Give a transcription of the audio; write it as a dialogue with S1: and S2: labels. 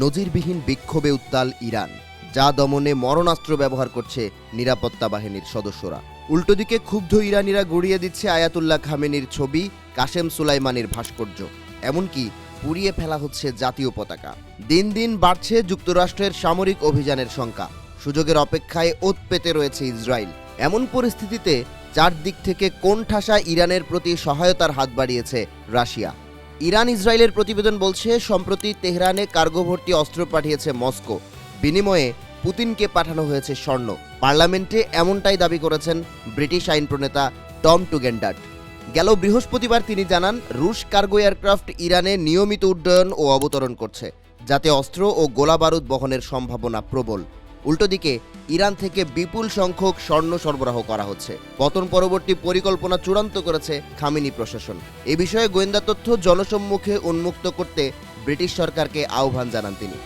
S1: নজিরবিহীন বিক্ষোভে উত্তাল ইরান, যা দমনে মরণাস্ত্র ব্যবহার করছে নিরাপত্তা বাহিনীর সদস্যরা। উল্টোদিকে ক্ষুব্ধ ইরানিরা গড়িয়ে দিচ্ছে আয়াতুল্লাহ খামেনির ছবি কাশেম সুলাইমানির ভাস্কর্য। এমনকি পুড়িয়ে ফেলা হচ্ছে জাতীয় পতাকা। দিন দিন বাড়ছে যুক্তরাষ্ট্রের সামরিক অভিযানের সংখ্যা। সুযোগের অপেক্ষায় ওত পেতে রয়েছে ইসরায়েল। এমন পরিস্থিতিতে চারদিক থেকে কোন ঠাসা ইরানের প্রতি সহায়তার হাত বাড়িয়েছে রাশিয়া। ইরান ইসরায়েলের প্রতিবেদন বলছে, সম্প্রতি তেহরানে কার্গো ভর্তি অস্ত্র পাঠিয়েছে মস্কো। বিনিময়ে পুতিনকে পাঠানো হয়েছে স্বর্ণ। পার্লামেন্টে এমনটাই দাবি করেছেন ব্রিটিশ আইন প্রণেতা টম টুগেন্ডার্ট। গেল বৃহস্পতিবার তিনি জানান, রুশ কার্গো এয়ারক্রাফট ইরানে নিয়মিত উড্ডয়ন ও অবতরণ করছে, যাতে অস্ত্র ও গোলাবারুদ বহনের সম্ভাবনা প্রবল। উল্টোদিকে ইরান থেকে বিপুল সংখ্যক স্বর্ণ সরবরাহ করা হচ্ছে। পতন পরবর্তী পরিকল্পনা চূড়ান্ত করেছে খামিনি প্রশাসন। এ বিষয়ে গোয়েন্দা তথ্য জনসম্মুখে উন্মুক্ত করতে ব্রিটিশ সরকারকে আহ্বান জানান তিনি।